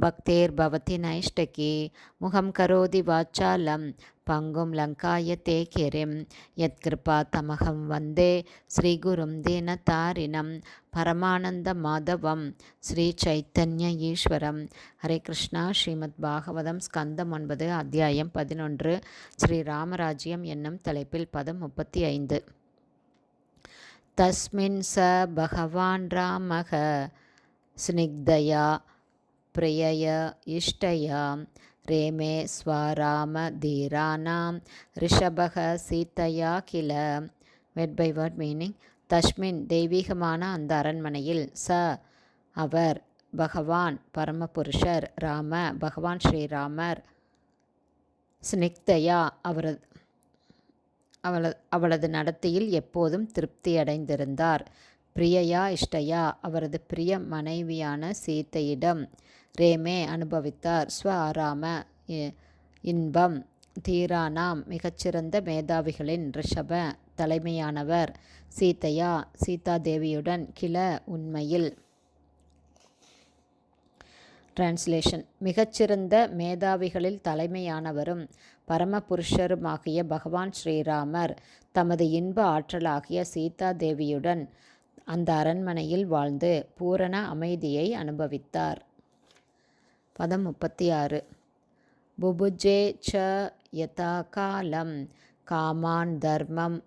பக்தேர் பவதி நைஷ்டகி முகம் கரோதி வாச்சாலம் பங்கும் லங்காயத்தே கிரிம் யத்கிருபா தமகம் வந்தே ஸ்ரீகுரும் தீனதாரிணம் பரமானந்த மாதவம் ஸ்ரீ சைத்தன்ய ஈஸ்வரம். ஹரே கிருஷ்ணா ஸ்ரீமத் பாகவதம் ஸ்கந்தம் ஒன்பது அத்தியாயம் பதினொன்று ஸ்ரீ ராமராஜ்யம் என்னும் தலைப்பில் பதம் முப்பத்தி ஐந்து தஸ்மின் ச பகவான் ராமக ஸ்னிக்தயா प्रियय इष्टया रेमे स्वरामधीराणां ரிஷபக சீதையா கில வெட் பை வேர்ட் மீனிங் தஸ்மின் தெய்வீகமான அந்த அரண்மனையில் ச அவர் பகவான் பரமபுருஷர் ராம பகவான் ஸ்ரீராமர் ஸ்னிக்தயா அவரது அவள அவளது நடத்தையில் எப்போதும் திருப்தியடைந்திருந்தார் பிரியயா இஷ்டயா அவரது பிரிய மனைவியான சீத்தையிடம் ரேமே அனுபவித்தார். ஸ்வ ஆராம இன்பம் தீரானாம் மிகச்சிறந்த மேதாவிகளின் ரிஷப தலைமையானவர் சீதையா சீதாதேவியுடன் கிள உண்மையில். டிரான்ஸ்லேஷன் மிகச்சிறந்த மேதாவிகளில் தலைமையானவரும் பரமபுருஷருமாகிய பகவான் ஸ்ரீராமர் தமது இன்ப ஆற்றலாகிய சீதா தேவியுடன் அந்த அரண்மனையில் வாழ்ந்து பூரண அமைதியை அனுபவித்தார். பதம் முப்பத்தி ஆறு புபுஜே ச யதா காலம் காமான் தர்மம்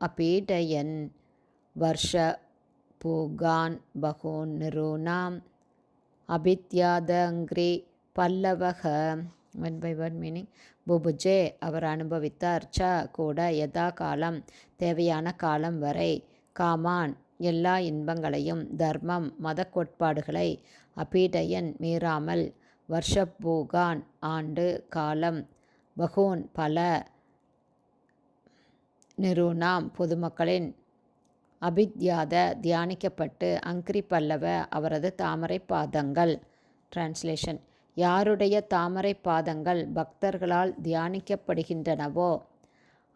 அபீடயன் வர்ஷ பூகான் பகூன் நிரூணாம் அபித்யாதங்கிரி பல்லவக ஒன் பை ஒன் மீனிங் புபுஜே அவர் அனுபவித்தார். ச கூட யதா காலம் தேவையான காலம் வரை காமான் எல்லா இன்பங்களையும் தர்மம் மத கோட்பாடுகளை அபீடயன் மீறாமல் வர்ஷப்பூகான் ஆண்டு காலம் பகோன் பல நிருணாம் பொதுமக்களின் அபித்யாத தியானிக்கப்பட்டு அங்கிரி பல்லவ அவரது தாமரை பாதங்கள். டிரான்ஸ்லேஷன் யாருடைய தாமரை பாதங்கள் பக்தர்களால் தியானிக்கப்படுகின்றனவோ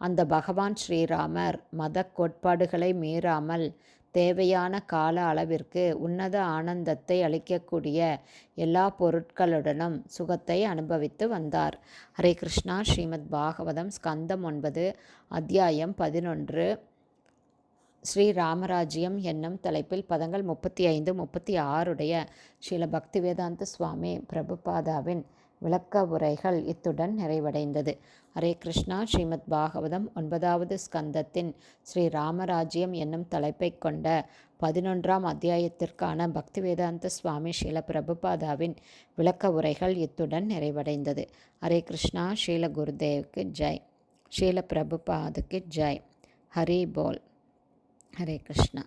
அந்த பகவான் ஸ்ரீராமர் மத கோட்பாடுகளை மீறாமல் தேவையான கால அளவிற்கு உன்னத ஆனந்தத்தை அளிக்கக்கூடிய எல்லா பொருட்களுடனும் சுகத்தை அனுபவித்து வந்தார். ஹரே கிருஷ்ணா. ஸ்ரீமத் பாகவதம் ஸ்கந்தம் ஒன்பது அத்தியாயம் பதினொன்று. ஸ்ரீ ராமராஜ்யம் என்னும் தலைப்பில் பதங்கள் முப்பத்தி ஐந்து முப்பத்தி ஆறுடைய ஸ்ரீல பக்திவேதாந்த சுவாமி பிரபுபாதாவின் விளக்க உரைகள் இத்துடன் நிறைவடைந்தது. ஹரே கிருஷ்ணா ஸ்ரீமத் பாகவதம் ஒன்பதாவது ஸ்கந்தத்தின் ஸ்ரீ ராமராஜ்யம் என்னும் தலைப்பை கொண்ட பதினொன்றாம் அத்தியாயத்திற்கான பக்திவேதாந்த சுவாமி ஸ்ரீல பிரபுபாதாவின் விளக்க உரைகள் இத்துடன் நிறைவடைந்தது. ஹரே கிருஷ்ணா ஸ்ரீல குருதேவுக்கு ஜெய். ஸ்ரீல பிரபுபாதுக்கு ஜெய். ஹரி போல். हरे कृष्ण।